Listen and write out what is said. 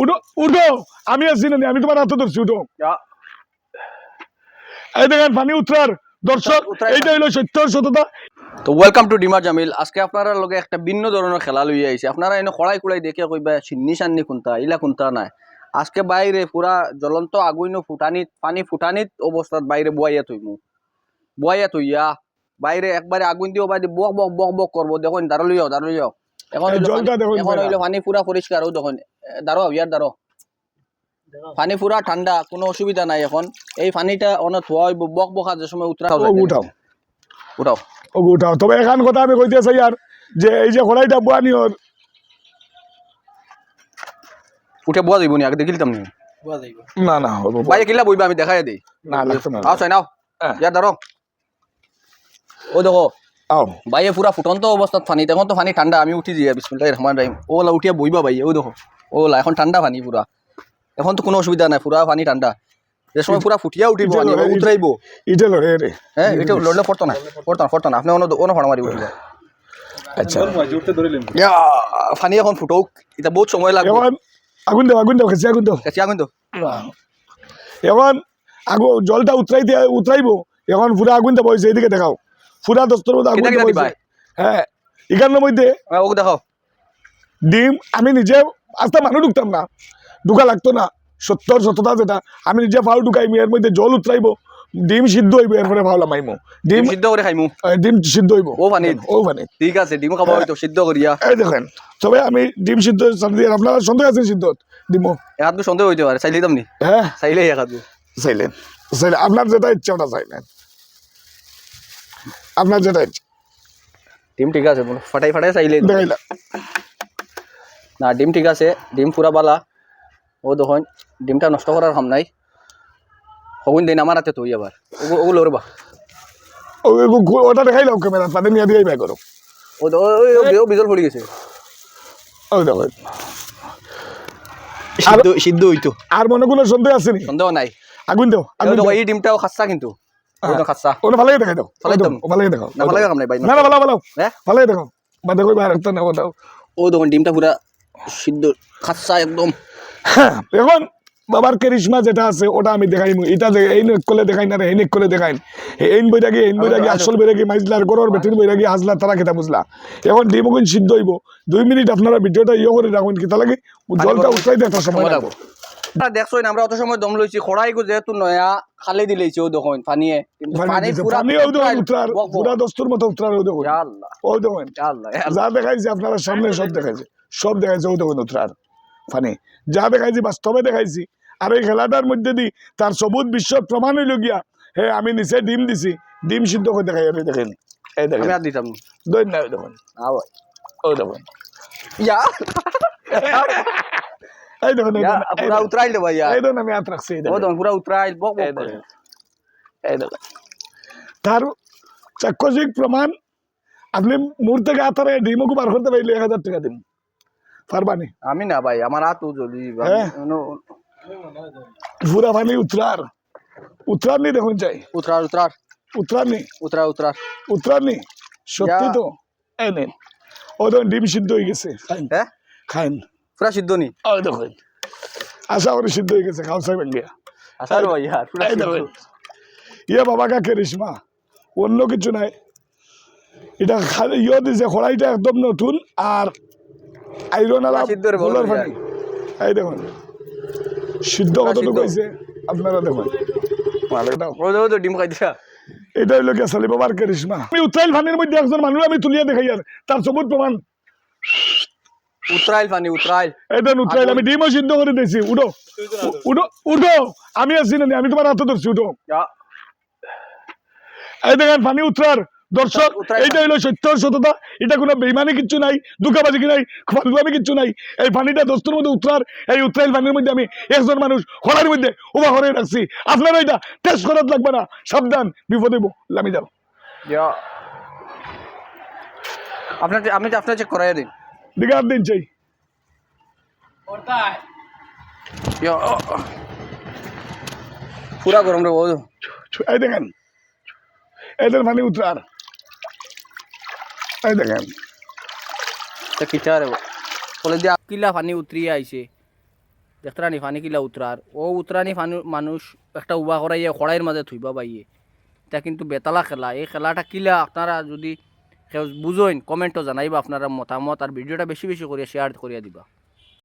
উঠো উঠো আমি আছি না আমি তোমার হাতে ধরছি উঠো এই দেখেন পানি উত্তরার দর্শক এইটা হইল সত্য সততা তো ওয়েলকাম টু ডিমার জামিল আজকে আপনারা লগে একটা ভিন্ন ধরনের খেলা লই আইছে। আপনারা এনে খড়াই কুড়াই দেখে কইবা সিন্নি সান্নি কোনটা ইলা কোনটা নাই। আজকে বাইরে পুরা জ্বলন্ত আগুন ফুটানিত পানি ফুটানিত অবস্থাত বাইরে বয়াইয়া থইমু। বয়াইয়া থইয়া বাইরে একবারে আগুন দিও বাইরে বক বক বক বক করব। দেখুন দাঁড়ো লিও দাঁড়ো লিও এখন জলটা এখন হইল পানি পুরা পরিষ্কার ও দেখুন। দাঁড়ো ইয়ার দাঁড়ো পানি পুরা ঠান্ডা কোনো অসুবিধা নাই এখন। এই পানিটা অনেক ধোয়া বক বকা যে সময় উঠাও। উঠাও। ও উঠাও। তবে এখান কথা আমি কইতে চাই আর যে এই যে খড়াইটা বুয়ানি ওর উঠে বোয়া যাইব নি? আগে দেখিলাম নি না না হব বাইরে কিলা বইবা আমি দেখাই দিই না লাগতো না আও চাই নাও। হ্যাঁ। ইয়ার ধরো ও দেখো আও। বাইরে পুরা ফুটন্ত অবস্থাত পানি এখন তো পানি ঠান্ডা আমি উঠি যাই বিসমুল্লাহ রহমান রাহিম ওলা উঠিয়া বইবা বাইয়ে ও দেখো। ওলা এখন ঠান্ডা পানি পুরা এখন তো কোনো অসুবিধা নাই পুরা পানি ঠান্ডা যে সময় পুরা ফুটিয়া উঠিব উতরাইব ইটা লড়ে রে হ্যাঁ এটা লড়লে পড়তো না পড়তো না পড়তো না আপনি অন্য অন্য ফাড়া মারি উঠিব। আচ্ছা। পানি এখন ফুটুক। এটা বহুত সময় লাগবে। আগুন দাও আগুন দাও খেছি আগুন দাও। কাছে আগুন তো এখন আগু জলটা উতরাইতে উতরাইবো এখন পুরা আগুন দেবো এইদিকে দেখাও পুরা দস্তর মধ্যে হ্যাঁ এখানের মধ্যে হ্যাঁ, দেখো। ডিম আমি নিজে আস্তে মানুষ ঢুকতাম না। ঢুকা লাগতো না। সত্তর সততা যেটা আমি নিজে ফাউ ঢুকাইমি এর মধ্যে জল উতরাইবো ডিম সিদ্ধ হইব এরপরে ফাউ লামাইমো ডিম ডিম সিদ্ধ করে খাইমু। ডিম সিদ্ধ হইব। ও পানিত? ও পানি। ঠিক আছে ডিম খাব হয়তো সিদ্ধ করিয়া এই দেখেন তবে আমি ডিম সিদ্ধ দিয়ে আপনারা সন্দেহ আছেন সিদ্ধ ডিমও এক আধ সন্দেহ হইতে পারে চাইলে দাম নি হ্যাঁ। চাইলে এক চাইলেন। চাইলে আপনার যেটা ইচ্ছা ওটা চাইলেন। আপনার যেটা ইচ্ছা। ডিম ঠিক আছে ফাটাই ফাটাই চাইলে না ডিম ঠিক আছে ডিম পুরা বালা। ও দেখুন ডিমটা নষ্ট করার কাম নাই। হগুন দিন আমার হাতে তুই আবার। ওগু- ওগুলো ওরবা ও ও- ও- ওটা দেখাইলাম ক্যামেরা তাদের নিয়ে দিয়ে বাই করো। ও ও- ও- ও- ও বিজল পড়ে গেছে। ওই দেখেন সিদ্ধ সিদ্ধ হইতো। আর মনে কোনো সন্দেহ আছে সন্দেহ নাই। আগুন দাও ও আগুন দাও। এই ডিমটাও খাচ্ছা কিন্তু। ও তো খাচ্ছা। ওটা ভালোই দেখাই দাও ভালোই দাও। ভালোই দেখাও না ভালো কাম নাই ভাই না না ভালো ভালো। হ্যাঁ ভালোই দেখাও। বা দেখো বাইরে একটা নেব দাও ও দেখুন ডিমটা পুরা সিদ্ধ খাচ্ছা একদম। এখন বাবার কেরিশমা যেটা আছে ওটা আমি দেখাই এটা যে এই নেক করলে দেখাই না রে, এই নেক করলে দেখাই এইন বইরাগি এইন বইরাগি আসল বইরাগি মাইজলার গরর বেটির বইরাগি হাজলা তারা খেতা বুঝলা এখন ডিম সিদ্ধ হইব। দুই মিনিট আপনারা ভিডিওটা ইয়ে করে রাখুন কিতা লাগে জলটা উঠাই দিয়ে সময় সময় লাগবো। দেখছ আমরা অত সময় দম লইছি খড়াই গো যেহেতু নয়া খালি দিলেছি ও দেখুন পানিয়ে পানি পুরা পানি উত্তরার দস্তুর মতো উত্তরার দেখুন আল্লাহ দেখুন আল্লাহ যা দেখাইছি আপনারা সামনে সব দেখাইছে সব দেখাইছে দেখুন উত্তরার ফানি। যা দেখাইছি বাস্তবে দেখাইছি আর এই খেলাটার মধ্যে দি তার সবুজ বিশ্ব প্রমাণ হইল গিয়া হে আমি নিচে ডিম দিছি ডিম সিদ্ধ করে দেখাই এই দেখেন এই দেখেন। আর দিতাম দেখুন দেখুন ইয়া এই দেখুন পুরা। উতরাইল দে ভাই ইয়া এই দেখুন আমি হাত রাখছি এই দেখুন পুরা উতরাইল বক বক এই দেখুন তার চাক্ষুষিক প্রমাণ আপনি মুহূর্ত থেকে হাতারে ডিমও বার করতে পারলে এক হাজার টাকা দিন পারবানি আমি না ভাই আমার হাত উজলি? পুরা পানি উত্তরার উত্তরার নি দেখুন চাই উতরার উতরার উত্তরার নি উতরা উতরার উত্তরার নি সত্যি। তো এই নেন ও ডিম সিদ্ধ হয়ে গেছে খাইন হ্যাঁ খাইন পুরা সিদ্ধ নি? ওই দেখুন আশা করি সিদ্ধ হয়ে গেছে খাও সাহেব গিয়া। আসার ভাই ইয়ার পুরা এই ইয়ে বাবা কা কেরিশমা অন্য কিছু নাই। এটা খালি ইয়ে দিছে খড়াইটা একদম নতুন আর আইরন আলা বলার। এই দেখুন সিদ্ধ কতটুকু। হয়েছে আপনারা দেখুন। ডিম খাই এটা হইল সালি বাবার কেরিশমা। আমি উত্তরাইল ফানির মধ্যে একজন মানুষ আমি তুলিয়া দেখাই আর তার সবুজ প্রমাণ। উতরাইল পানি উতরাইল। এটা উত্তরাইল আমি ডিমও সিদ্ধ করে দিয়েছি উঠো। উঠো উঠো। আমি আছি না আমি তোমার হাতে ধরছি উঠো। এই দেখেন পানি উত্তরার দর্শক এইটা হইল সত্য সততা। এটা কোনো বেইমানি কিচ্ছু নাই দুঃখাবাজি কি নাই ফালতুয়ামি কিচ্ছু নাই। এই পানিটা দোস্তের মধ্যে উত্তরার এই উত্তরাইল পানির মধ্যে আমি একজন মানুষ খোলার মধ্যে উবা করে রাখছি। আপনারা এটা টেস্ট করার লাগবে না সাবধান বিপদে যাও। ইয়া আপনার আপনি আপনার চেক করাই দিন ইয়া পুরা গরম রে ও এই দেখেন এদের পানি উত্তরার এই দেখেন তা কিটা রে বলে দিয়া কিলা পানি উতরিয়ে আইছে দেখতরানি ফানি কিলা উতরার ও উতরানি ফানি মানুষ একটা উবা করাইয়ে খড়াইয়ের মাঝে থুইবা পাইয়ে এটা কিন্তু বেতালা খেলা এই খেলাটা কিলা আপনারা যদি কেউ বুঝেন কমেন্টও জানাইবা আপনারা মতামত আর ভিডিওটা বেশি বেশি করে শেয়ার করিয়া দিবা।